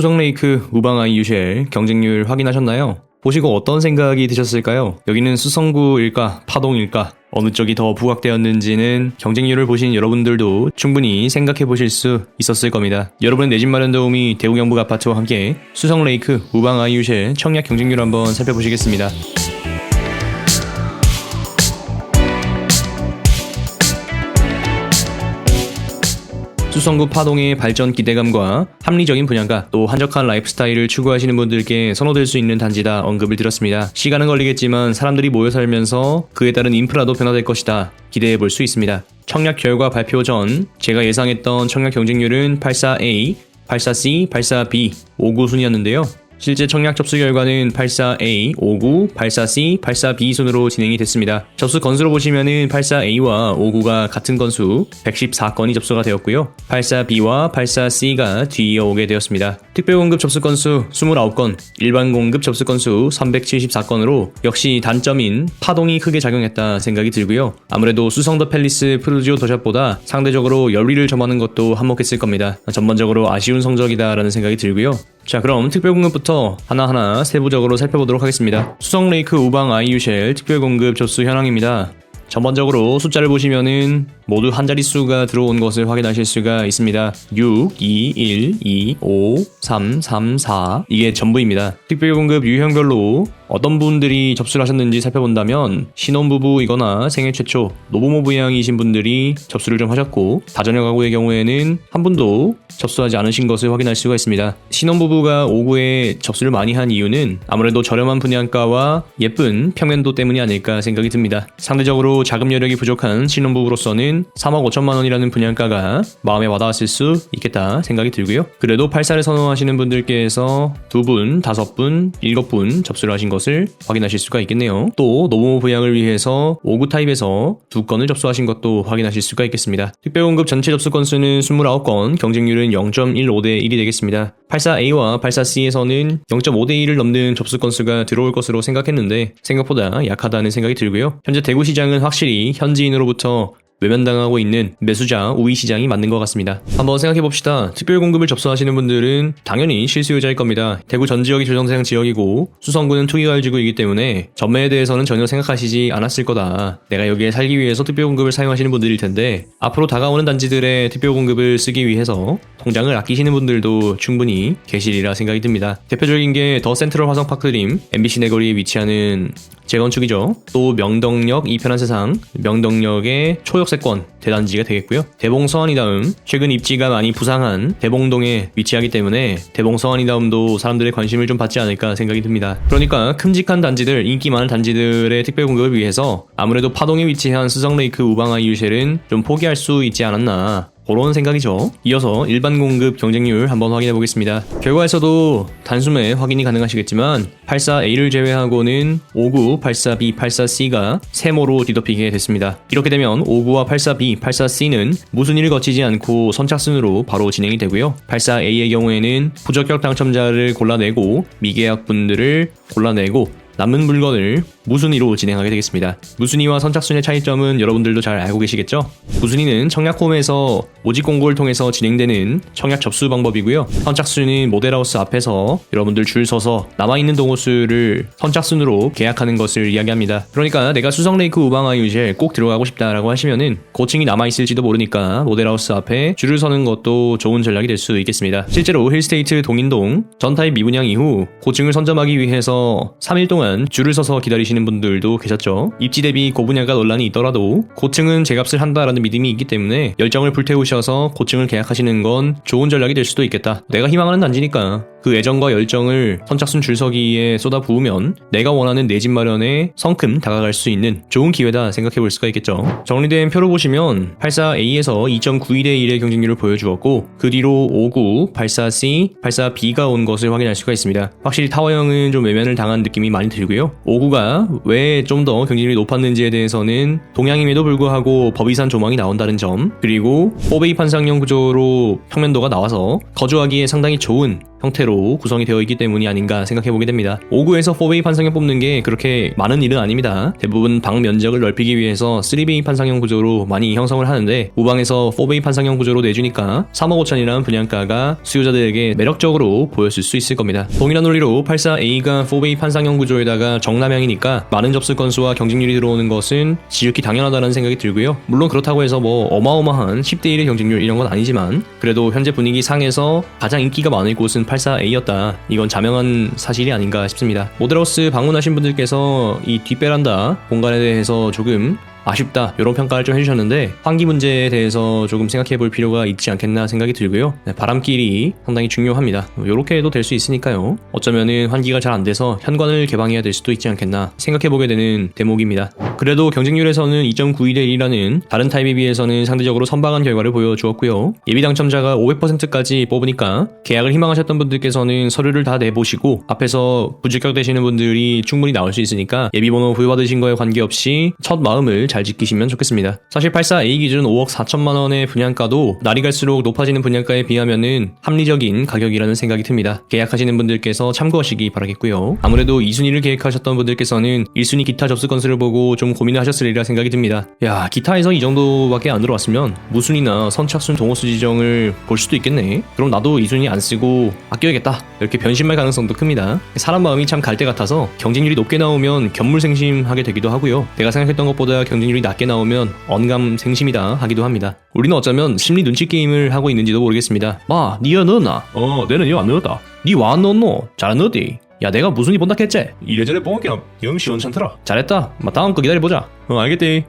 수성레이크 우방아이 유쉘 경쟁률 확인하셨나요? 보시고 어떤 생각이 드셨을까요? 여기는 수성구일까 파동일까 어느 쪽이 더 부각되었는지는 경쟁률을 보신 여러분들도 충분히 생각해 보실 수 있었을 겁니다. 여러분의 내 집 마련 도우미 대우경북 아파트와 함께 수성레이크 우방 아이 유쉘 청약 경쟁률 한번 살펴보시겠습니다. 수성구 파동의 발전 기대감과 합리적인 분양가 또 한적한 라이프 스타일을 추구하시는 분들께 선호될 수 있는 단지다 언급을 드렸습니다. 시간은 걸리겠지만 사람들이 모여 살면서 그에 따른 인프라도 변화될 것이다 기대해 볼 수 있습니다. 청약 결과 발표 전 제가 예상했던 청약 경쟁률은 84A, 84C, 84B 5구 순이었는데요. 실제 청약 접수 결과는 84A, 59, 84C, 84B 순으로 진행이 됐습니다. 접수 건수로 보시면은 84A와 59가 같은 건수 114건이 접수가 되었고요. 84B와 84C가 뒤이어 오게 되었습니다. 특별 공급 접수 건수 29건, 일반 공급 접수 건수 374건으로 역시 단점인 파동이 크게 작용했다 생각이 들고요. 아무래도 수성 더 팰리스 프루지오 더샵보다 상대적으로 열리를 점하는 것도 한몫했을 겁니다. 전반적으로 아쉬운 성적이다라는 생각이 들고요. 자 그럼 특별공급부터 하나하나 세부적으로 살펴보도록 하겠습니다. 수성레이크 우방 아이유쉘 특별공급 접수 현황입니다. 전반적으로 숫자를 보시면은 모두 한 자릿수가 들어온 것을 확인하실 수가 있습니다. 6, 2, 1, 2, 5, 3, 3, 4 이게 전부입니다. 특별공급 유형별로 어떤 분들이 접수를 하셨는지 살펴본다면 신혼부부이거나 생애 최초 노부모 부양이신 분들이 접수를 좀 하셨고 다전역 가구의 경우에는 한 분도 접수하지 않으신 것을 확인할 수가 있습니다. 신혼부부가 5구에 접수를 많이 한 이유는 아무래도 저렴한 분양가와 예쁜 평면도 때문이 아닐까 생각이 듭니다. 상대적으로 자금 여력이 부족한 신혼부부로서는 3억 5천만 원이라는 분양가가 마음에 와닿았을 수 있겠다 생각이 들고요. 그래도 8사를 선호하시는 분들께서 두 분, 다섯 분, 일곱 분 접수를 하신 것을 확인하실 수가 있겠네요. 또 노부모 부양을 위해서 5구 타입에서 두 건을 접수하신 것도 확인하실 수가 있겠습니다. 특별공급 전체 접수 건수는 29건, 경쟁률은 0.15대 1이 되겠습니다. 84A와 84C에서는 0.5대 1을 넘는 접수 건수가 들어올 것으로 생각했는데 생각보다 약하다는 생각이 들고요. 현재 대구 시장은 확실히 현지인으로부터 외면당하고 있는 매수자 우위 시장이 맞는 것 같습니다. 한번 생각해 봅시다. 특별 공급을 접수하시는 분들은 당연히 실수요자일 겁니다. 대구 전 지역이 조정대상 지역이고 수성구는 투기가을지구이기 때문에 전매에 대해서는 전혀 생각하시지 않았을 거다. 내가 여기에 살기 위해서 특별 공급을 사용하시는 분들일 텐데 앞으로 다가오는 단지들의 특별 공급을 쓰기 위해서 통장을 아끼시는 분들도 충분히 계시리라 생각이 듭니다. 대표적인 게 더 센트럴 화성파크림 MBC 내거리에 위치하는 재건축이죠. 또 명덕역 이편한 세상, 명덕역의 초역세권 대단지가 되겠고요. 대봉서원이 다음 최근 입지가 많이 부상한 대봉동에 위치하기 때문에 대봉서원이 다음도 사람들의 관심을 좀 받지 않을까 생각이 듭니다. 그러니까 큼직한 단지들, 인기 많은 단지들의 특별 공급을 위해서 아무래도 파동에 위치한 수성레이크 우방아 이 유쉘은 좀 포기할 수 있지 않았나 그런 생각이죠. 이어서 일반 공급 경쟁률 한번 확인해 보겠습니다. 결과에서도 단숨에 확인이 가능하시겠지만 84A를 제외하고는 59, 84B, 84C가 세모로 뒤덮이게 됐습니다. 이렇게 되면 59와 84B, 84C는 무슨 일을 거치지 않고 선착순으로 바로 진행이 되고요. 84A의 경우에는 부적격 당첨자를 골라내고 미계약 분들을 골라내고 남은 물건을 무순위로 진행하게 되겠습니다. 무순위와 선착순의 차이점은 여러분들도 잘 알고 계시겠죠? 무순위는 청약홈에서 모집 공고를 통해서 진행되는 청약 접수 방법이고요. 선착순은 모델하우스 앞에서 여러분들 줄 서서 남아있는 동호수를 선착순으로 계약하는 것을 이야기합니다. 그러니까 내가 수성레이크 우방아 유젤 꼭 들어가고 싶다라고 하시면은 고층이 남아있을지도 모르니까 모델하우스 앞에 줄을 서는 것도 좋은 전략이 될 수 있겠습니다. 실제로 힐스테이트 동인동 전타입 미분양 이후 고층을 선점하기 위해서 3일 동안 줄을 서서 기다리 시는 분들도 계셨죠. 입지 대비 고분야가 논란이 있더라도 고층은 제값을 한다라는 믿음이 있기 때문에 열정을 불태우셔서 고층을 계약하시는 건 좋은 전략이 될 수도 있겠다. 내가 희망하는 단지니까 그 애정과 열정을 선착순 줄서기에 쏟아 부으면 내가 원하는 내 집 마련에 성큼 다가갈 수 있는 좋은 기회다 생각해 볼 수가 있겠죠. 정리된 표로 보시면 84A에서 2.91대 1의 경쟁률을 보여주었고 그 뒤로 59, 84C, 84B가 온 것을 확인할 수가 있습니다. 확실히 타워형은 좀 외면을 당한 느낌이 많이 들고요. 59가 왜 좀 더 경쟁률이 높았는지에 대해서는 동양임에도 불구하고 법이산 조망이 나온다는 점 그리고 4베이 판상형 구조로 평면도가 나와서 거주하기에 상당히 좋은 형태로 구조로 구성이 되어 있기 때문이 아닌가 생각해 보게 됩니다. 5구에서 4베이 판상형 뽑는 게 그렇게 많은 일은 아닙니다. 대부분 방 면적을 넓히기 위해서 3베이 판상형 구조로 많이 형성을 하는데 우방에서 4베이 판상형 구조로 내주니까 3억 5천이라는 분양가가 수요자들에게 매력적으로 보였을 수 있을 겁니다. 동일한 논리로 84A가 4베이 판상형 구조에다가 정남향이니까 많은 접수 건수와 경쟁률이 들어오는 것은 지극히 당연하다는 생각이 들고요. 물론 그렇다고 해서 뭐 어마어마한 10대 1의 경쟁률 이런 건 아니지만 그래도 현재 분위기 상에서 가장 인기가 많을 곳은 84A 였다. 이건 자명한 사실이 아닌가 싶습니다. 모델하우스 방문하신 분들께서 이 뒷베란다 공간에 대해서 조금 아쉽다 이런 평가를 좀 해주셨는데 환기 문제에 대해서 조금 생각해 볼 필요가 있지 않겠나 생각이 들고요. 네, 바람길이 상당히 중요합니다. 이렇게 해도 될 수 있으니까요. 어쩌면은 환기가 잘 안 돼서 현관을 개방해야 될 수도 있지 않겠나 생각해 보게 되는 대목입니다. 그래도 경쟁률에서는 2.92대 1이라는 다른 타입에 비해서는 상대적으로 선방한 결과를 보여주었고요. 예비 당첨자가 500%까지 뽑으니까 계약을 희망하셨던 분들께서는 서류를 다 내보시고 앞에서 부적격 되시는 분들이 충분히 나올 수 있으니까 예비번호 부여받으신 거에 관계없이 첫 마음을 잘 지키시면 좋겠습니다. 사실 84A 기준 5억 4천만 원의 분양가도 날이 갈수록 높아지는 분양가에 비하면은 합리적인 가격이라는 생각이 듭니다. 계약하시는 분들께서 참고하시기 바라겠고요. 아무래도 2순위를 계획하셨던 분들께서는 1순위 기타 접수 건수를 보고 좀 고민을 하셨으리라 생각이 듭니다. 야 기타에서 이 정도밖에 안 들어왔으면 무순이나 선착순 동호수 지정을 볼 수도 있겠네. 그럼 나도 2순위 안 쓰고 아껴야겠다. 이렇게 변심할 가능성도 큽니다. 사람 마음이 참 갈 때 같아서 경쟁률이 높게 나오면 견물생심하게 되기도 하고요. 내가 생각했던 것보다 경쟁 률이 낮게 나오면 언감 생심이다 하기도 합니다. 우리는 어쩌면 심리 눈치 게임을 하고 있는지도 모르겠습니다. 마, 니가 넣었나? 어, 내는 이거 안 넣었다. 니와안 넣었노? 잘안 넣었디. 야, 내가 무슨 이 본다 했지? 이래저래 뽕게 영 시 원찮더라. 잘했다. 마, 다음 거 기다려보자. 어, 알겠디.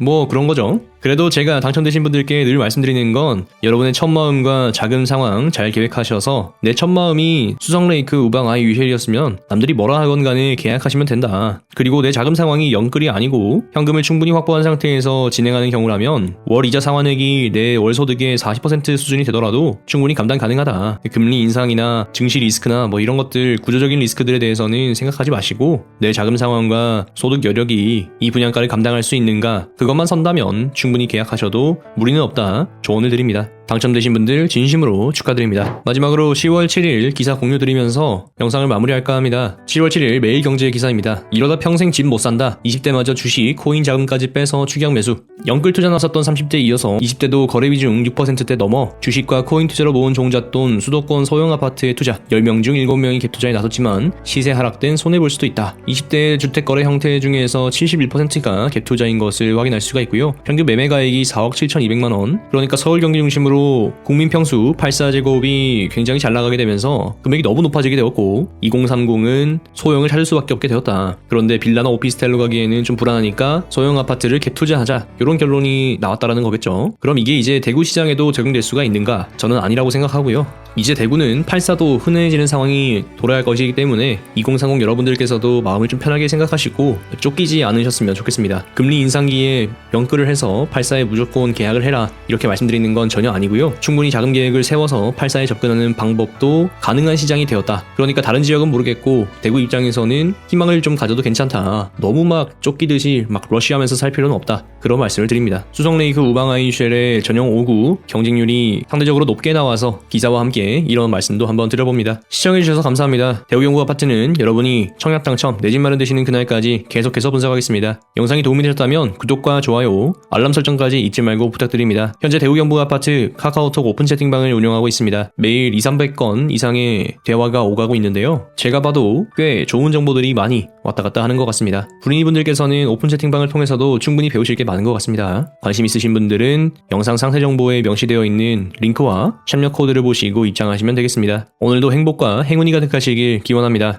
뭐 그런 거죠. 그래도 제가 당첨되신 분들께 늘 말씀드리는 건 여러분의 첫 마음과 자금 상황 잘 계획하셔서 내 첫 마음이 수성레이크 우방 아이 유헬이었으면 남들이 뭐라 하건 간에 계약하시면 된다. 그리고 내 자금 상황이 영끌이 아니고 현금을 충분히 확보한 상태에서 진행하는 경우라면 월 이자 상환액이 내 월 소득의 40% 수준이 되더라도 충분히 감당 가능하다. 금리 인상이나 증시 리스크나 뭐 이런 것들 구조적인 리스크들에 대해서는 생각하지 마시고 내 자금 상황과 소득 여력이 이 분양가를 감당할 수 있는가 그것만 선다면 충분히 계약하셔도 무리는 없다 조언을 드립니다. 당첨되신 분들 진심으로 축하드립니다. 마지막으로 10월 7일 기사 공유 드리면서 영상을 마무리할까 합니다. 10월 7일 매일경제 기사입니다. 이러다 평생 집 못 산다. 20대마저 주식, 코인 자금까지 빼서 추격 매수. 영끌 투자 나섰던 30대 이어서 20대도 거래 비중 6%대 넘어 주식과 코인 투자로 모은 종잣돈, 수도권 소형 아파트에 투자. 10명 중 7명이 갭 투자에 나섰지만 시세 하락된 손해 볼 수도 있다. 20대 주택 거래 형태 중에서 71%가 갭 투자인 것을 확인할 수가 있고요. 평균 매매 가액이 4억 7,200만 원. 그러니까 서울 경기 중심으로 국민 평수 84제곱이 굉장히 잘 나가게 되면서 금액이 너무 높아지게 되었고 2030은 소형을 찾을 수밖에 없게 되었다. 그런데 빌라나 오피스텔로 가기에는 좀 불안하니까 소형 아파트를 갭 투자하자 이런 결론이 나왔다라는 거겠죠. 그럼 이게 이제 대구 시장에도 적용될 수가 있는가? 저는 아니라고 생각하고요. 이제 대구는 84도 흔해지는 상황이 돌아갈 것이기 때문에 2030 여러분들께서도 마음을 좀 편하게 생각하시고 쫓기지 않으셨으면 좋겠습니다. 금리 인상기에 명끌을 해서 84에 무조건 계약을 해라 이렇게 말씀드리는 건 전혀 아니고 요. 충분히 자금 계획을 세워서 84에 접근하는 방법도 가능한 시장이 되었다. 그러니까 다른 지역은 모르겠고 대구 입장에서는 희망을 좀 가져도 괜찮다. 너무 막 쫓기듯이 막 러시하면서 살 필요는 없다. 그런 말씀을 드립니다. 수성레이크 우방아이쉘의 전용 5구 경쟁률이 상대적으로 높게 나와서 기사와 함께 이런 말씀도 한번 드려봅니다. 시청해주셔서 감사합니다. 대우경구 아파트는 여러분이 청약 당첨, 내 집 마련 되시는 그날까지 계속해서 분석하겠습니다. 영상이 도움이 되셨다면 구독과 좋아요, 알람 설정까지 잊지 말고 부탁드립니다. 현재 대우경부 아파트 카카오톡 오픈 채팅방을 운영하고 있습니다. 매일 2, 300건 이상의 대화가 오가고 있는데요. 제가 봐도 꽤 좋은 정보들이 많이 왔다 갔다 하는 것 같습니다. 불인이분들께서는 오픈 채팅방을 통해서도 충분히 배우실 게 많은 것 같습니다. 관심 있으신 분들은 영상 상세 정보에 명시되어 있는 링크와 참여 코드를 보시고 입장하시면 되겠습니다. 오늘도 행복과 행운이 가득하시길 기원합니다.